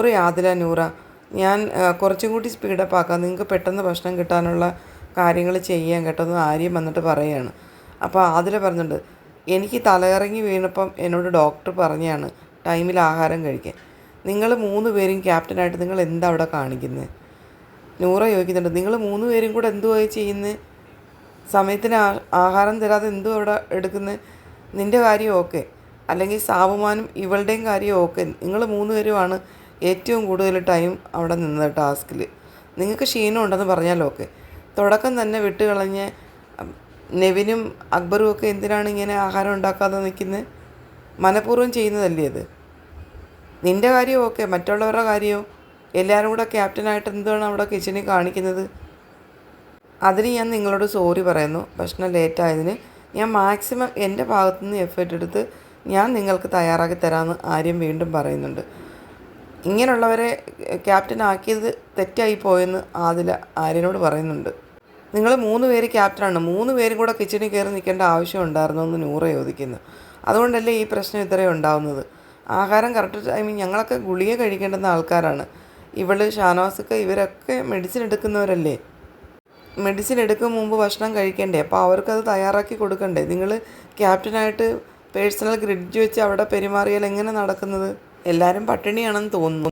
Sorry Adila Noora. ഞാൻ കുറച്ചും കൂടി സ്പീഡപ്പ് ആക്കാം. നിങ്ങൾക്ക് പെട്ടെന്ന് ഭക്ഷണം കിട്ടാനുള്ള കാര്യങ്ങൾ ചെയ്യാൻ കേട്ടോ എന്ന് ആര്യം വന്നിട്ട് പറയുകയാണ് അപ്പോൾ ആദില പറഞ്ഞിട്ടുണ്ട് എനിക്ക് തലകറങ്ങി വീണപ്പം എന്നോട് ഡോക്ടർ പറഞ്ഞാണ് ടൈമിൽ ആഹാരം കഴിക്കാൻ. നിങ്ങൾ മൂന്ന് പേരും ക്യാപ്റ്റനായിട്ട് നിങ്ങൾ എന്താ അവിടെ കാണിക്കുന്നത് നൂറ ചോദിക്കുന്നുണ്ട് നിങ്ങൾ മൂന്ന് പേരും കൂടെ എന്തുവായി ചെയ്യുന്നത് സമയത്തിന് ആഹാരം തരാതെ എന്തോ അവിടെ എടുക്കുന്നത് നിന്റെ കാര്യം ഓക്കെ അല്ലെങ്കിൽ സാബുമാനും ഇവളുടെയും കാര്യം ഓക്കെ നിങ്ങൾ മൂന്ന് പേരുമാണ് ഏറ്റവും കൂടുതൽ ടൈം അവിടെ നിന്നത് ടാസ്കിൽ നിങ്ങൾക്ക് ക്ഷീണം ഉണ്ടെന്ന് പറഞ്ഞാലോ ഒക്കെ. തുടക്കം തന്നെ വിട്ട് കളഞ്ഞ് നെവിനും അക്ബറും ഒക്കെ എന്തിനാണ് ഇങ്ങനെ ആഹാരം ഉണ്ടാക്കാതെ നിൽക്കുന്നത് മനഃപൂർവം ചെയ്യുന്നതല്ലേ അത്? നിന്റെ കാര്യമോ ഓക്കെ മറ്റുള്ളവരുടെ കാര്യമോ എല്ലാവരും കൂടെ ക്യാപ്റ്റനായിട്ട് എന്താണ് അവിടെ കിച്ചണിൽ കാണിക്കുന്നത്? അതിന് ഞാൻ നിങ്ങളോട് സോറി പറയുന്നു. ഭക്ഷണം ലേറ്റായതിന് ഞാൻ മാക്സിമം എന്റെ ഭാഗത്തുനിന്ന് എഫേർട്ട് എടുത്ത് ഞാൻ നിങ്ങൾക്ക് തയ്യാറാക്കി തരാമെന്ന് ആര്യം വീണ്ടും പറയുന്നുണ്ട്. ഇങ്ങനെയുള്ളവരെ ക്യാപ്റ്റൻ ആക്കിയത് തെറ്റായി പോയെന്ന് ആദില ആര്യനോട് പറയുന്നുണ്ട്. നിങ്ങൾ മൂന്ന് പേര് ക്യാപ്റ്റനാണ് മൂന്ന് പേരും കൂടെ കിച്ചണിൽ കയറി നിൽക്കേണ്ട ആവശ്യം ഉണ്ടായിരുന്നു എന്ന് നൂറ ചോദിക്കുന്നു. അതുകൊണ്ടല്ലേ ഈ പ്രശ്നം ഇത്രയും ഉണ്ടാവുന്നത്? ആഹാരം കറക്റ്റ് ടൈമിൽ ഞങ്ങളൊക്കെ ഗുളിക കഴിക്കേണ്ടുന്ന ആൾക്കാരാണ്. ഇവൾ ഷാനവാസൊക്കെ ഇവരൊക്കെ മെഡിസിൻ എടുക്കുന്നവരല്ലേ? മെഡിസിൻ എടുക്കും മുമ്പ് ഭക്ഷണം കഴിക്കണ്ടേ? അപ്പോൾ അവർക്കത് തയ്യാറാക്കി കൊടുക്കണ്ടേ? നിങ്ങൾ ക്യാപ്റ്റനായിട്ട് പേഴ്സണൽ ഗ്രിഡ്ജ് വെച്ച് അവിടെ പെരുമാറിയാൽ എങ്ങനെ നടക്കുന്നത്? എല്ലാവരും പട്ടിണിയാണെന്ന് തോന്നുന്നു.